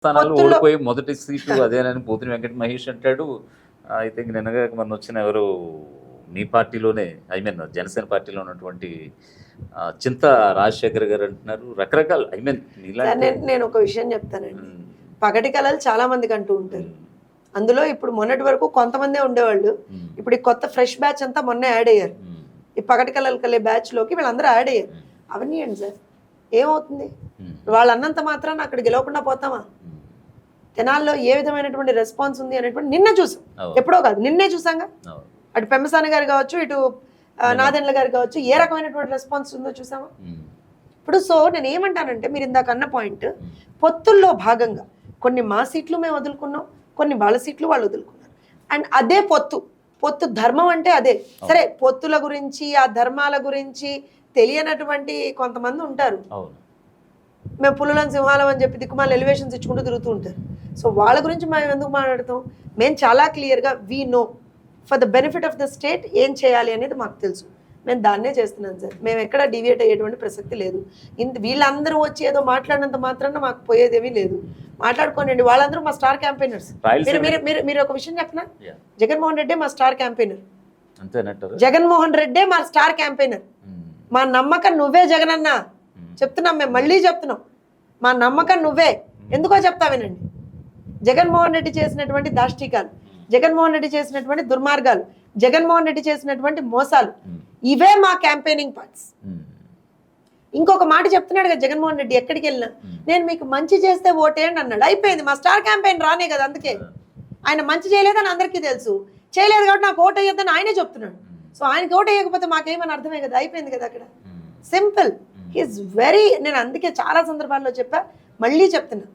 స్థానాలు ఓడిపోయి మొదటి సీటు అదేనని పోతిని వెంకట మహేష్ అంటాడు. ఐ థింక్ నిన్నగా మొన్న వచ్చిన ఎవరు మీ పార్టీలోనే ఐ మీన్ జనసేన పార్టీలో ఉన్నటువంటి చింత రాజశేఖర్ గారు అంటున్నారు. రకరకాల ఐ మీన్ నేను ఒక విషయం చెప్తానండి. పగటి కళలు చాలా మందికి అంటూ ఉంటారు. అందులో ఇప్పుడు మొన్నటి వరకు కొంతమందే ఉండేవాళ్ళు. ఇప్పుడు ఈ కొత్త ఫ్రెష్ బ్యాచ్ అంతా మొన్న యాడ్ అయ్యారు. ఈ పగటి కళలు కలిగే బ్యాచ్లోకి వీళ్ళందరూ యాడ్ అయ్యారు. అవన్నీ ఏంటి సార్. ఏమవుతుంది? వాళ్ళు అన్నంత మాత్రాన అక్కడ గెలవకుండా పోతామా? తెనాల్లో ఏ విధమైనటువంటి రెస్పాన్స్ ఉంది అనేటువంటి నిన్న చూసాం. ఎప్పుడో కాదు నిన్నే చూసాంగా? అటు పెమ్మసాని గారు కావచ్చు ఇటు నాదెండ్ల గారు కావచ్చు ఏ రకమైనటువంటి రెస్పాన్స్ ఉందో చూసామా ఇప్పుడు సో నేను ఏమంటానంటే మీరు ఇందాక అన్న పాయింట్ పొత్తుల్లో భాగంగా కొన్ని మా సీట్లు మేము వదులుకున్నాం కొన్ని వాళ్ళ సీట్లు వాళ్ళు వదులుకున్నారు. అండ్ అదే పొత్తు పొత్తు ధర్మం అంటే అదే. సరే పొత్తుల గురించి ఆ ధర్మాల గురించి తెలియనటువంటి కొంతమంది ఉంటారు. మేము పులులను సింహాలం అని చెప్పి దిక్కుమాల ఎలివేషన్స్ ఇచ్చుకుంటూ తిరుగుతూ ఉంటారు. సో వాళ్ళ గురించి మేము ఎందుకు మాట్లాడతాం? మేము చాలా క్లియర్గా we know for the benefit of the state ఏం చేయాలి అనేది మాకు తెలుసు. మేము దాన్నే చేస్తున్నాం సార్. మేము ఎక్కడ డివియేట్ అయ్యేటువంటి ప్రసక్తి లేదు. ఇంత వీళ్ళందరూ వచ్చి ఏదో మాట్లాడినంత మాత్రాన మాకు పోయేదేమీ లేదు. మాట్లాడుకోండి వాళ్ళందరూ మా స్టార్ క్యాంపెయినర్స్. మీరు మీరు మీరు మీరు ఒక విషయం చెప్పనా. జగన్మోహన్ రెడ్డి మా స్టార్ క్యాంపెయినర్. జగన్మోహన్ రెడ్డే మా స్టార్ క్యాంపెయినర్. మా నమ్మకం నువ్వే జగనన్న. చెప్తున్నాం మేము మళ్ళీ చెప్తున్నాం. మా నమ్మకం నువ్వే. ఎందుకో చెప్తా వినండి. జగన్మోహన్ రెడ్డి చేసినటువంటి దాష్టికాలు జగన్మోహన్ రెడ్డి చేసినటువంటి దుర్మార్గాలు జగన్మోహన్ రెడ్డి చేసినటువంటి మోసాలు ఇవే మా క్యాంపెయినింగ్ పార్ట్స్. ఇంకొక మాట చెప్తున్నాడు కదా జగన్మోహన్ రెడ్డి ఎక్కడికి వెళ్ళినా. నేను మీకు మంచి చేస్తే ఓటేయండి అన్నాడు. అయిపోయింది మా స్టార్ క్యాంపెయిన్ రానే కదా అందుకే. ఆయన మంచి చేయలేదని అందరికీ తెలుసు. చేయలేదు కాబట్టి నాకు ఓటు వేయొద్దని ఆయనే చెప్తున్నాడు. సో ఆయనకి ఓటు వేయకపోతే మాకేమని అర్థమే కదా? అయిపోయింది కదా అక్కడ. సింపుల్ హీస్ వెరీ నేను అందుకే చాలా సందర్భాల్లో చెప్పా మళ్ళీ చెప్తున్నా.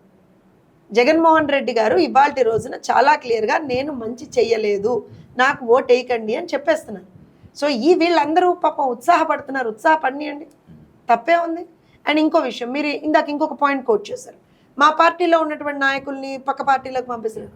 జగన్మోహన్ రెడ్డి గారు ఇవాళ రోజున చాలా క్లియర్గా నేను మంచి చెయ్యలేదు నాకు ఓట్ వేయకండి అని చెప్పేస్తున్నాను సో ఈ వీళ్ళందరూ పాపం ఉత్సాహపడుతున్నారు. ఉత్సాహపడియండి తప్పే ఉంది. అండ్ ఇంకో విషయం మీరు ఇందాక ఇంకొక పాయింట్ కోట్ చేశారు. మా పార్టీలో ఉన్నటువంటి నాయకుల్ని పక్క పార్టీలకు పంపిస్తారు.